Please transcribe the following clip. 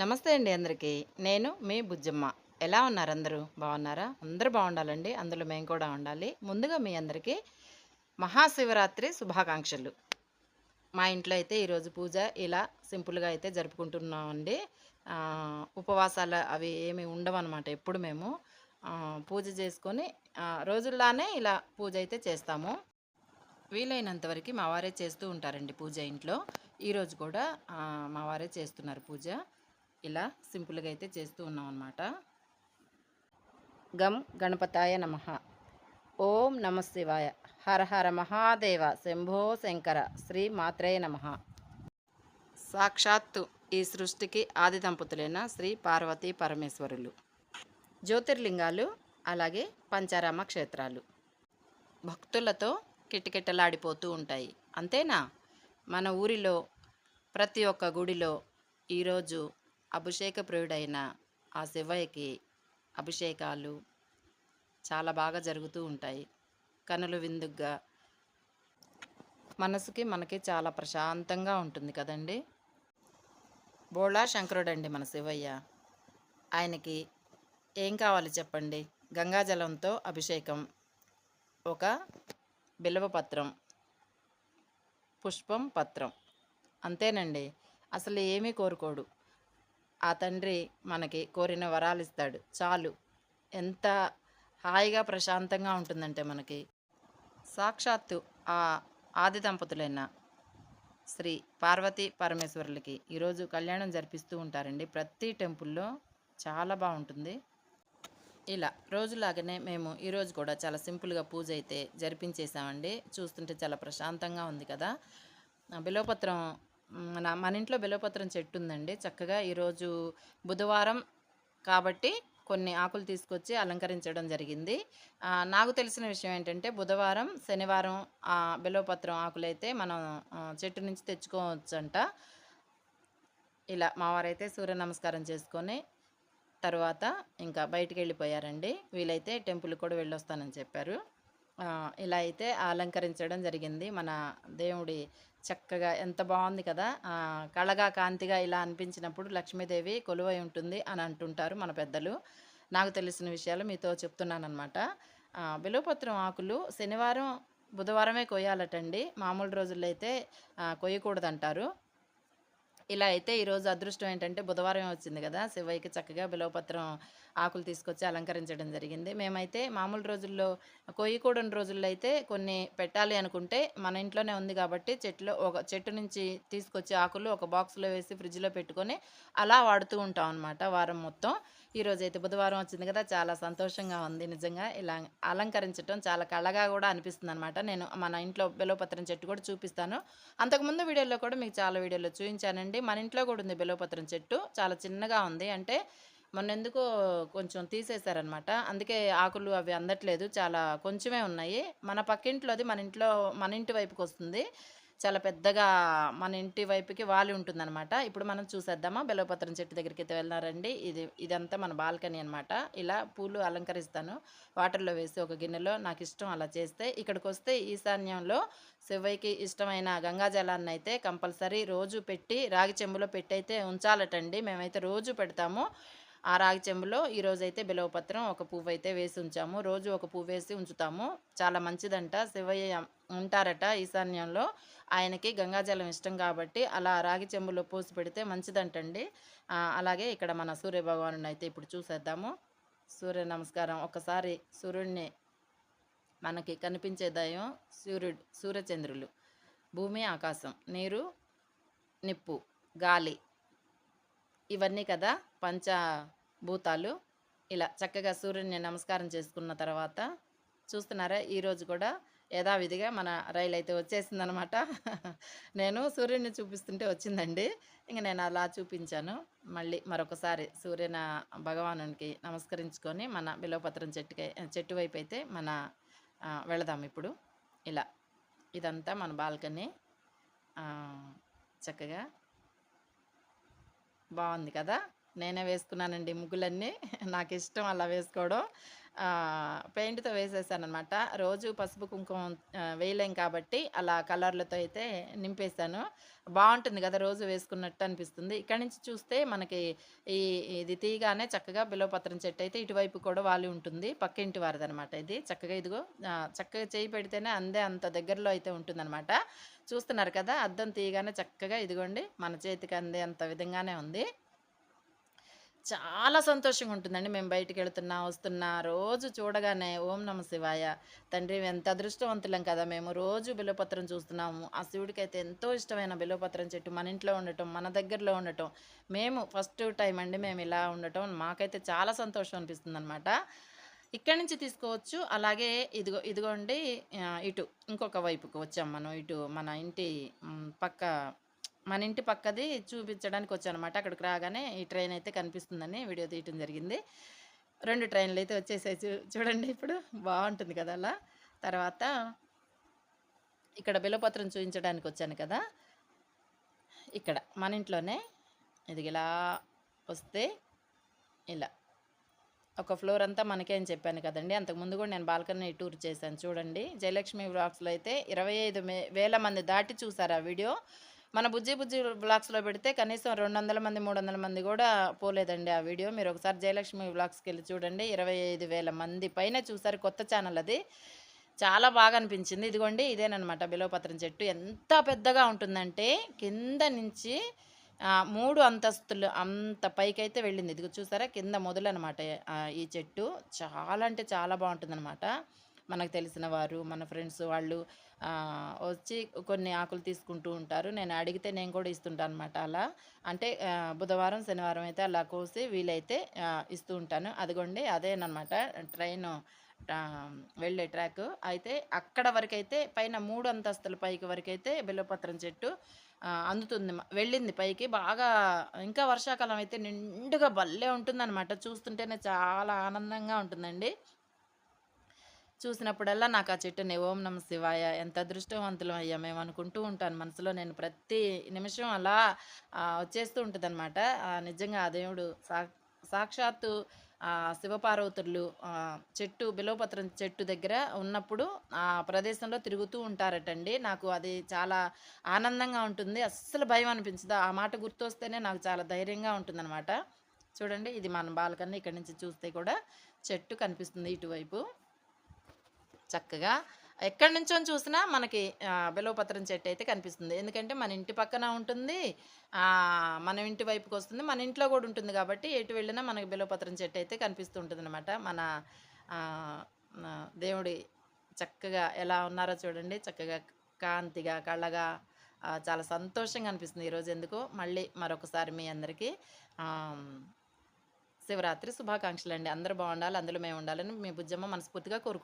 నమస్తే అండి అందరికీ. నేను మీ బుజ్జమ్మ. ఎలా ఉన్నారు అందరూ? బాగున్నారా? అందరూ బాగుండాలండి. అందులో మేము కూడా ఉండాలి. ముందుగా మీ అందరికీ మహాశివరాత్రి శుభాకాంక్షలు. మా ఇంట్లో అయితే ఈరోజు పూజ ఇలా సింపుల్గా అయితే జరుపుకుంటున్నామండి. ఉపవాసాలు అవి ఏమి ఉండవన్నమాట ఎప్పుడు మేము. పూజ చేసుకొని రోజుల్లానే ఇలా పూజ అయితే చేస్తాము. వీలైనంత వరకు మా వారే చేస్తూ ఉంటారండి పూజ ఇంట్లో. ఈరోజు కూడా మావారే మా వారే చేస్తున్నారు పూజ. ఇలా సింపుల్గా అయితే చేస్తూ ఉన్నాం అనమాట గం గణపతాయ నమ. ఓం నమ శివాయ. హర హర మహాదేవ. శంభో శంకర. శ్రీ మాత్రేయ నమ. సాక్షాత్తు ఈ సృష్టికి ఆది దంపతులైన శ్రీ పార్వతీ పరమేశ్వరులు. జ్యోతిర్లింగాలు అలాగే పంచారామ క్షేత్రాలు. భక్తులతో కిటకిటలాడిపోతూ ఉంటాయి. అంతేనా? మన ఊరిలో ప్రతి ఒక్క గుడిలో ఈరోజు అభిషేక ప్రియుడైన ఆ శివయ్యకి అభిషేకాలు చాలా బాగా జరుగుతూ ఉంటాయి. కనులు విందుగ్గా మనసుకి మనకి చాలా ప్రశాంతంగా ఉంటుంది కదండి? బోళా శంకరుడండి మన శివయ్య. ఆయనకి ఏం కావాలి చెప్పండి? గంగాజలంతో అభిషేకం ఒక బిల్వపత్రం పుష్పం పత్రం. అంతేనండి. అసలు ఏమీ కోరుకోడు. ఆ తండ్రి మనకి కోరిన వరాలు ఇస్తాడు. చాలు. ఎంత హాయిగా ప్రశాంతంగా ఉంటుందంటే మనకి. సాక్షాత్తు ఆ ఆది దంపతులైన శ్రీ పార్వతీ పరమేశ్వరులకి ఈరోజు కళ్యాణం జరిపిస్తూ ఉంటారండి. ప్రతి టెంపుల్లో చాలా బాగుంటుంది. ఇలా రోజులాగానే మేము ఈరోజు కూడా చాలా సింపుల్గా పూజ అయితే జరిపించేసామండి చూస్తుంటే చాలా ప్రశాంతంగా ఉంది కదా. బిలోపత్రం మన మన ఇంట్లో బిలోపత్రం చెట్టు ఉందండి చక్కగా ఈరోజు బుధవారం కాబట్టి కొన్ని ఆకులు తీసుకొచ్చి అలంకరించడం జరిగింది. నాకు తెలిసిన విషయం ఏంటంటే బుధవారం శనివారం ఆ బిలోపత్రం ఆకులైతే మనం చెట్టు నుంచి తెచ్చుకోవచ్చంట. ఇలా మావారైతే సూర్య నమస్కారం చేసుకొని తర్వాత ఇంకా బయటికి వెళ్ళిపోయారండి. వీలైతే టెంపుల్ కూడా వెళ్ళొస్తానని చెప్పారు. ఇలా అయితే అలంకరించడం జరిగింది. మన దేవుడి చక్కగా ఎంత బాగుంది కదా. కళగా కాంతిగా ఇలా అనిపించినప్పుడు లక్ష్మీదేవి కొలువై ఉంటుంది అని అంటుంటారు మన పెద్దలు. నాకు తెలిసిన విషయాలు మీతో చెప్తున్నానమాట బిలువపత్రం ఆకులు శనివారం బుధవారమే కొయ్యాలటండి. మామూలు రోజుల్లో అయితే కొయ్యకూడదంటారు. ఇలా అయితే ఈరోజు అదృష్టం ఏంటంటే బుధవారం వచ్చింది కదా. శివయ్యకి చక్కగా బిలవపత్రం ఆకులు తీసుకొచ్చి అలంకరించడం జరిగింది. మేమైతే మామూలు రోజుల్లో కొయ్యకూడని రోజుల్లో అయితే కొన్ని పెట్టాలి అనుకుంటే మన ఇంట్లోనే ఉంది కాబట్టి చెట్లు ఒక చెట్టు నుంచి తీసుకొచ్చి ఆకులు ఒక బాక్స్లో వేసి ఫ్రిడ్జ్లో పెట్టుకొని అలా వాడుతూ ఉంటాం అనమాట వారం మొత్తం. ఈరోజు అయితే బుధవారం వచ్చింది కదా చాలా సంతోషంగా ఉంది నిజంగా. ఇలా అలంకరించడం చాలా కళగా కూడా అనిపిస్తుంది అనమాట నేను మన ఇంట్లో బెలవపత్రం చెట్టు కూడా చూపిస్తాను. అంతకుముందు వీడియోలో కూడా మీకు చాలా వీడియోలో చూపించానండి. మన ఇంట్లో కూడా ఉంది బెలవపత్రం చెట్టు. చాలా చిన్నగా ఉంది. అంటే మొన్నెందుకో కొంచెం తీసేశారనమాట అందుకే ఆకులు అవి అందట్లేదు. చాలా కొంచెమే ఉన్నాయి. మన పక్కింట్లోది మన ఇంట్లో మన ఇంటి వైపుకి వస్తుంది చాలా పెద్దగా మన ఇంటి వైపుకి వాలి ఉంటుందన్నమాట. ఇప్పుడు మనం చూసేద్దామా? బెలవపత్రం చెట్టు దగ్గరికి అయితే వెళ్ళినారండి ఇది ఇదంతా మన బాల్కనీ అనమాట ఇలా పూలు అలంకరిస్తాను. వాటర్లో వేసి ఒక గిన్నెలో నాకు ఇష్టం అలా చేస్తే ఇక్కడికి వస్తే ఈశాన్యంలో శివయ్యకి ఇష్టమైన గంగాజలాన్ని అయితే కంపల్సరీ రోజు పెట్టి రాగి చెంబులో పెట్టి అయితే ఉంచాలటండి. మేమైతే రోజు పెడతాము. ఆ రాగి చెంబులో ఈరోజైతే బిలవపత్రం ఒక పువ్వు అయితే వేసి ఉంచాము. రోజు ఒక పువ్వు వేసి ఉంచుతాము. చాలా మంచిదంట. శివయ్య ఉంటారట ఈశాన్యంలో. ఆయనకి గంగాజలం ఇష్టం కాబట్టి అలా రాగి చెంబులో పోసి పెడితే మంచిదంటండి. అలాగే ఇక్కడ మన సూర్యభగవాను అయితే ఇప్పుడు చూసేద్దాము. సూర్య నమస్కారం. ఒకసారి సూర్యుడిని మనకి కనిపించే దయం సూర్యుడు సూర్యచంద్రులు. భూమి ఆకాశం నీరు నిప్పు గాలి. ఇవన్నీ కదా భూతాలు. ఇలా చక్కగా సూర్యుని నమస్కారం చేసుకున్న తర్వాత చూస్తున్నారా ఈరోజు కూడా యథావిధిగా మన రైలు అయితే వచ్చేసిందనమాట. నేను సూర్యుని చూపిస్తుంటే వచ్చిందండి. ఇంక నేను అలా చూపించాను. మళ్ళీ మరొకసారి సూర్యన భగవానునికి నమస్కరించుకొని మన బిలోపత్రం చెట్టుకి చెట్టు వైపు అయితే మన వెళదాం ఇప్పుడు. ఇలా ఇదంతా మన బాల్కనీ. చక్కగా బాగుంది కదా? నేనే వేసుకున్నానండి ముగ్గులన్నీ. నాకు ఇష్టం అలా వేసుకోవడం. పెయింట్‌తో వేసేసాననమాట. రోజు పసుపు, కుంకుమ వేయలేం కాబట్టి అలా కలర్‌లతో అయితే నింపేసాను. బాగుంటుంది కదా రోజు వేసుకున్నట్టు అనిపిస్తుంది. ఇక్కడ నుంచి చూస్తే మనకి ఈ ఇది తీయగానే చక్కగా బిలోపత్రం చెట్టు అయితే ఇటువైపు కూడా వాలి ఉంటుంది. పక్కింటి వారిదనమాట ఇది. చక్కగా ఇదిగో చక్కగా చేయి పెడితేనే అందే అంత దగ్గరలో అయితే ఉంటుందనమాట. చూస్తున్నారు కదా! అద్దం తీయగానే చక్కగా ఇదిగోండి మన చేతికి అందే అంత విధంగానే ఉంది. చాలా సంతోషంగా ఉంటుందండి. మేము బయటికెళ్తున్నా, వస్తున్నా రోజు చూడగానే ఓం నమ శివాయ. తండ్రి ఎంత అదృష్టవంతులం కదా! మేము రోజు బిలోపత్రం చూస్తున్నాము. ఆ శివుడికి అయితే ఎంతో ఇష్టమైన బిలోపత్రం చెట్టు మన ఇంట్లో ఉండటం, మన దగ్గరలో ఉండటం. మేము ఫస్ట్ టైం అండి మేము ఇలా ఉండటం. మాకైతే చాలా సంతోషం అనిపిస్తుంది అనమాట ఇక్కడి నుంచి తీసుకోవచ్చు. అలాగే ఇదిగో ఇదిగోండి ఇటు ఇంకొక వైపుకి వచ్చాం మనం. ఇటు మన ఇంటి పక్క మన ఇంటి పక్కది చూపించడానికి వచ్చానమాట. అక్కడికి రాగానే ఈ ట్రైన్ అయితే కనిపిస్తుందని వీడియో తీయటం జరిగింది. రెండు ట్రైన్లు అయితే వచ్చేసాయి. చూ చూడండి ఇప్పుడు బాగుంటుంది కదా! అలా. తర్వాత ఇక్కడ బిలపత్రం చూపించడానికి వచ్చాను కదా! ఇక్కడ మన ఇంట్లోనే ఇది ఇలా వస్తే ఇలా ఒక ఫ్లోర్ అంతా మనకే అని చెప్పాను కదండి అంతకుముందు కూడా నేను బాల్కనీ టూర్ చేశాను చూడండి. జయలక్ష్మి వ్లాగ్స్‌లో అయితే 25 మే వేల మంది దాటి చూసారు ఆ వీడియో. మన బుజ్జి బుజ్జి బ్లాగ్స్లో పెడితే కనీసం 200 మంది, 300 మంది కూడా పోలేదండి ఆ వీడియో. మీరు ఒకసారి జయలక్ష్మి వ్లాగ్స్‌కెళ్ళి చూడండి. 25,000 మంది పైనే చూసారు. కొత్త ఛానల్ అది. చాలా బాగా అనిపించింది. ఇదిగోండి ఇదేనమాట బిలోపత్రం చెట్టు. ఎంత పెద్దగా ఉంటుందంటే కింద నుంచి మూడు అంతస్తులు అంత పైకైతే వెళ్ళింది. ఇదిగో చూసారా కింద మొదలనమాట అనమాట ఈ చెట్టు. చాలా అంటే చాలా బావుంటుందనమాట. మనకు తెలిసిన వారు, మన ఫ్రెండ్స్ వాళ్ళు వచ్చి కొన్ని ఆకులు తీసుకుంటూ ఉంటారు. నేను అడిగితే నేను కూడా ఇస్తుంటాననమాట అలా. అంటే బుధవారం, శనివారం అయితే అలా కోసి వీలైతే ఇస్తూ ఉంటాను. అదిగోండి అదేనమాట ట్రైను వెళ్ళే ట్రాక్ అయితే అక్కడ వరకైతే పైన మూడు అంతస్తుల పైకి వరకైతే బిల్వపత్రం చెట్టు అందుతుంది. వెళ్ళింది పైకి. బాగా ఇంకా వర్షాకాలం అయితే నిండుగా భలే ఉంటుందనమాట. చూస్తుంటేనే చాలా ఆనందంగా ఉంటుందండి. చూసినప్పుడల్లా నాకు ఆ చెట్టుని ఓం నమ శివాయ ఎంత అదృష్టవంతులం అయ్యా మేము అనుకుంటూ ఉంటాను మనసులో. నేను ప్రతి నిమిషం అలా వచ్చేస్తూ ఉంటదనమాట. నిజంగా ఆ దేవుడు సా సాక్షాత్తు శివపార్వతులు చెట్టు బిలోపత్రం చెట్టు దగ్గర ఉన్నప్పుడు ఆ ప్రదేశంలో తిరుగుతూ ఉంటారటండి. నాకు అది చాలా ఆనందంగా ఉంటుంది. అస్సలు భయం అనిపించదు. ఆ మాట గుర్తొస్తేనే నాకు చాలా ధైర్యంగా ఉంటుందనమాట. చూడండి ఇది మన బాలకన్నా ఇక్కడి నుంచి చూస్తే కూడా చెట్టు కనిపిస్తుంది ఇటువైపు. చక్కగా. ఎక్కడి నుంచో చూసినా మనకి బిలవపత్రం చెట్టు అయితే కనిపిస్తుంది. ఎందుకంటే మన ఇంటి పక్కన ఉంటుంది. మన ఇంటి వైపుకి వస్తుంది. మన ఇంట్లో కూడా ఉంటుంది కాబట్టి ఎటు వెళ్ళినా మనకి బిలోవపత్రం చెట్టు అయితే కనిపిస్తూ ఉంటుంది అనమాట మన దేవుడి చక్కగా ఎలా ఉన్నారో చూడండి. చక్కగా కాంతిగా, కళ్ళగా చాలా సంతోషంగా అనిపిస్తుంది. ఈరోజు ఎందుకు? మళ్ళీ మరొకసారి మీ అందరికీ శివరాత్రి శుభాకాంక్షలు అండి అందరూ బాగుండాలి. అందులో మేము ఉండాలని మీ బుజ్జమ్మ మనస్ఫూర్తిగా కోరుకుంటున్నాను